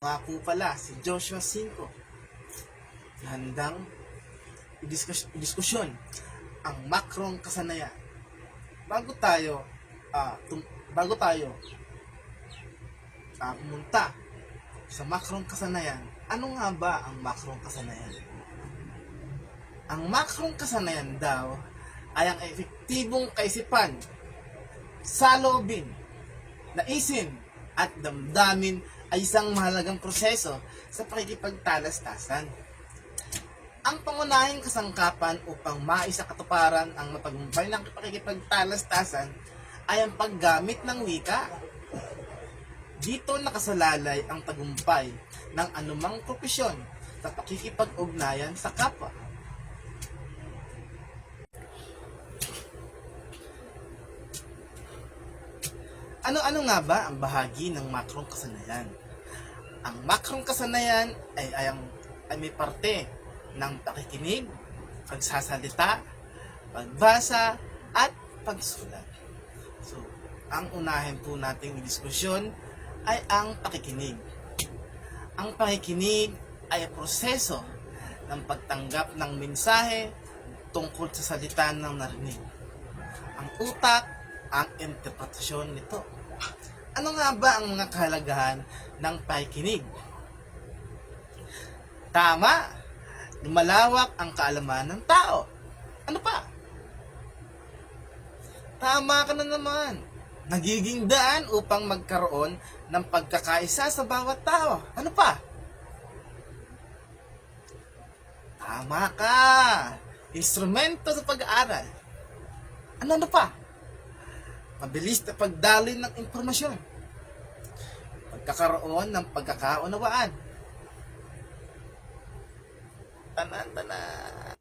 Nga po pala, si Joshua 5. Handang diskus- diskusyon ang makrong kasanayan. Bago tayo, ah, tum- bago tayo ah, pumunta sa makrong kasanayan, ano nga ba ang makrong kasanayan? Ang makrong kasanayan daw ay ang epektibong kaisipan, salobin, naisin, at damdamin ay isang mahalagang proseso sa pakikipagtalastasan. Ang pangunahing kasangkapan upang maisa katuparan ang matagumpay ng pakikipagtalastasan ay ang paggamit ng wika. Dito nakasalalay ang tagumpay ng anumang propesyon sa pakikipag-ugnayan sa kapwa. Ano-ano nga ba ang bahagi ng makrong kasanayan? Ang makrong kasanayan ay, ay, ang, ay may parte ng pakikinig, pagsasalita, pagbasa, at pagsulat. So, ang unahin po nating diskusyon ay ang pakikinig. Ang pakikinig ay proseso ng pagtanggap ng mensahe tungkol sa salita ng narinig. Ang utak ang interpretasyon nito. Ano nga ba ang mga kahalagahan ng pakikinig? Tama, lumalawak ang kaalaman ng tao. Ano pa? Tama ka na naman. Nagiging daan upang magkaroon ng pagkakaisa sa bawat tao. Ano pa? Tama ka. Instrumento sa pag-aaral. Ano ano pa? Mabilis na pagdaloy ng impormasyon. Pagkakaroon ng pagkakaunawaan. Tanan, tanan.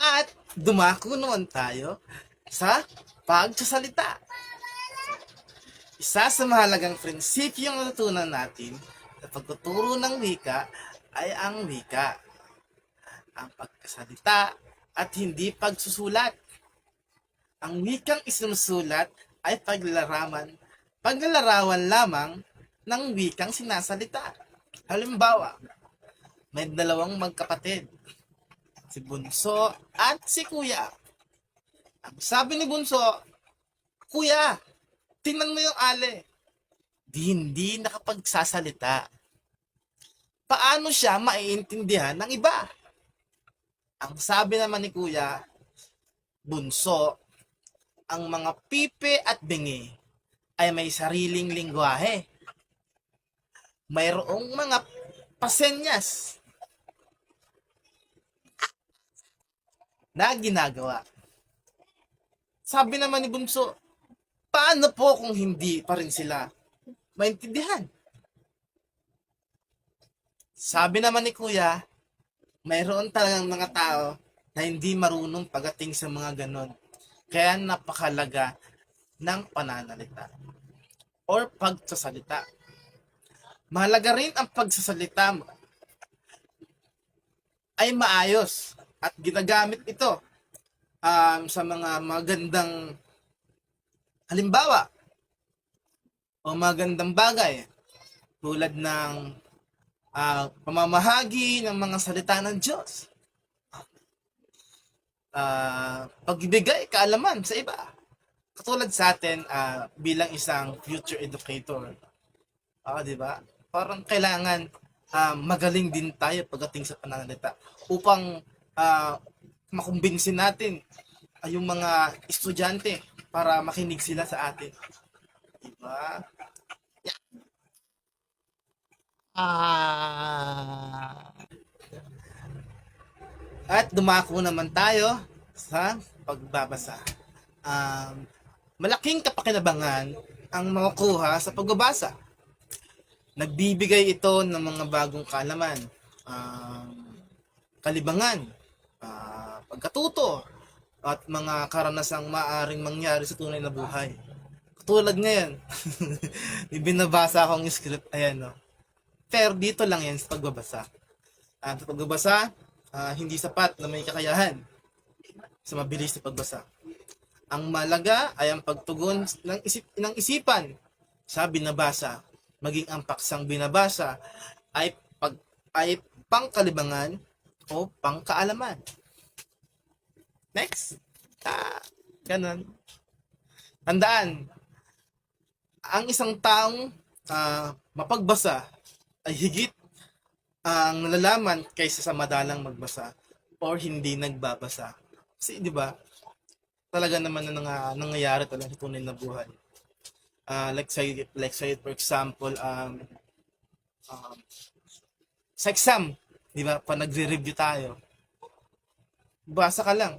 At dumako noon tayo sa pagsasalita. Isa sa mahalagang prinsipyong natutunan natin sa pagtuturo ng wika ay ang wika. Ang pagkasalita at hindi pagsusulat. Ang wikang isinusulat ay paglalarawan, paglalarawan lamang ng wikang sinasalita. Halimbawa, may dalawang magkapatid, si Bunso at si Kuya. Ang sabi ni Bunso, Kuya, tingnan mo yung ale. Di hindi nakapagsasalita. Paano siya maiintindihan ng iba? Ang sabi naman ni Kuya, Bunso, ang mga pipe at bingi ay may sariling lingwahe. Mayroong mga pasenyas na ginagawa. Sabi naman ni Bunso, paano po kung hindi pa rin sila maintindihan? Sabi naman ni Kuya, mayroon talagang mga tao na hindi marunong pagating sa mga ganon. Kaya napakalaga ng pananalita or pagsasalita. Mahalaga rin ang pagsasalita ay maayos at ginagamit ito um, sa mga magandang halimbawa o magandang bagay tulad ng ah, pamamahagi ng mga salita ng Diyos. Ah, pagbibigay kaalaman sa iba. Katulad sa atin ah, bilang isang future educator. Ah, di ba? Parang kailangan ah, magaling din tayo pagdating sa pananalita upang ah, makumbinsin natin ah, yung mga estudyante para makinig sila sa atin. Diba? Ah. At dumako naman tayo sa pagbabasa. Um, malaking kapakinabangan ang makukuha sa pagbabasa. Nagbibigay ito ng mga bagong kaalaman, um, kalibangan, ah, pagkatuto, at mga karanasang maaring mangyari sa tunay na buhay. Katulad ngayon, binabasa akong script, ayan no. Pero dito lang yan sa pagbabasa. Sa pagbabasa, ah, hindi sapat na may kakayahan sa mabilis na pagbasa. Ang malaga ay ang pagtugon ng, isip, ng isipan sa binabasa, maging ang paksang binabasa ay pag ay pangkalibangan o pangkaalaman. Next. Ah, ganun. Tandaan, ang isang taong ah, mapagbasa ay higit ang nalalaman kaysa sa madalang magbasa or hindi nagbabasa. Kasi 'di ba? Talaga naman na nang, nangyayari talaga sa tunay na buhay. Ah, like say like say for example um, um sa exam, 'di ba? Pa nagre-review tayo. Basa ka lang.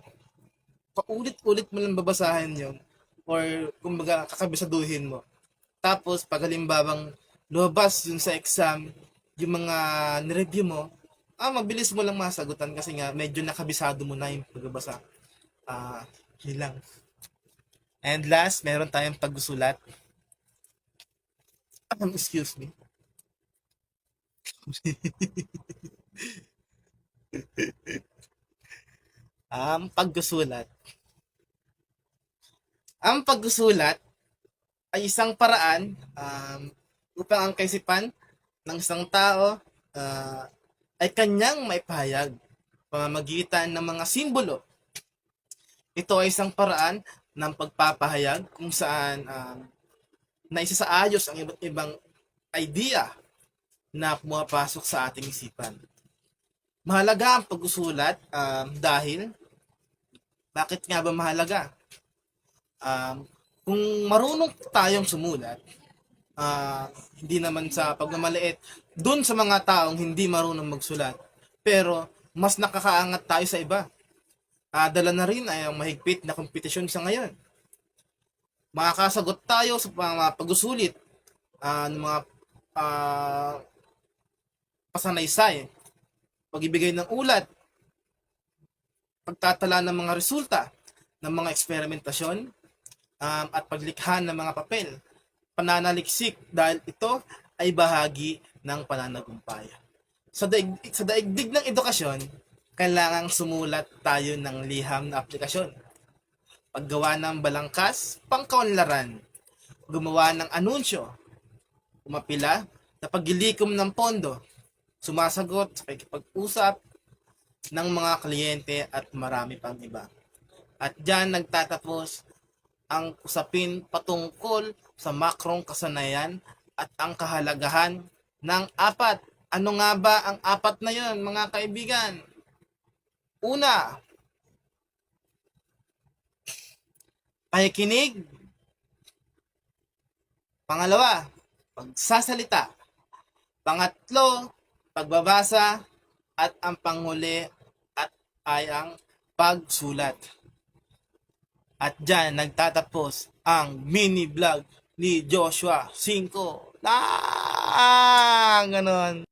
Paulit-ulit mo lang babasahin 'yon or kumbaga kakabisaduhin mo. Tapos pag halimbawang lumabas yun sa exam, yung mga nireview mo, ah, mabilis mo lang masagutan kasi nga medyo nakabisado mo na yung pagbabasa. Ah, yun lang. And last, meron tayong pagsusulat. Um, excuse me. Ang pagsusulat. Ang pagsusulat ay isang paraan um, upang ang kaisipan ng isang tao ah, ay kanyang maipahayag pamamagitan ng mga simbolo. Ito ay isang paraan ng pagpapahayag kung saan um, naisasaayos ang iba't ibang idea na pumapasok sa ating isipan. Mahalaga ang pag-usulat um, dahil bakit nga ba mahalaga? Um, kung marunong tayong sumulat, ah, hindi naman sa pagmamaliit, dun sa mga taong hindi marunong magsulat, pero mas nakakaangat tayo sa iba. Ah, dala na rin ay ang mahigpit na kompetisyon sa ngayon. Makakasagot tayo sa mga pag-usulit ah, ng mga ah, pasanaysay, pagbibigay ng ulat, pagtatala ng mga resulta ng mga eksperimentasyon, um, at paglikha ng mga papel. Pananaliksik dahil ito ay bahagi ng pananagumpay. Sa daigdig, sa daigdig ng edukasyon, kailangang sumulat tayo ng liham na aplikasyon. Paggawa ng balangkas, pangkaunlaran, gumawa ng anunsyo, umapila, na paglilikom ng pondo, sumasagot sa pag-usap ng mga kliyente at marami pang iba. At diyan nagtatapos ang usapin patungkol sa makrong kasanayan at ang kahalagahan ng apat. Ano nga ba ang apat na yon mga kaibigan? Una, pakikinig. Pangalawa, pagsasalita. Pangatlo, pagbabasa. At ang panghuli at ay ang pagsulat. At dyan nagtatapos ang mini vlog ni Joshua 5. Ah, ganon.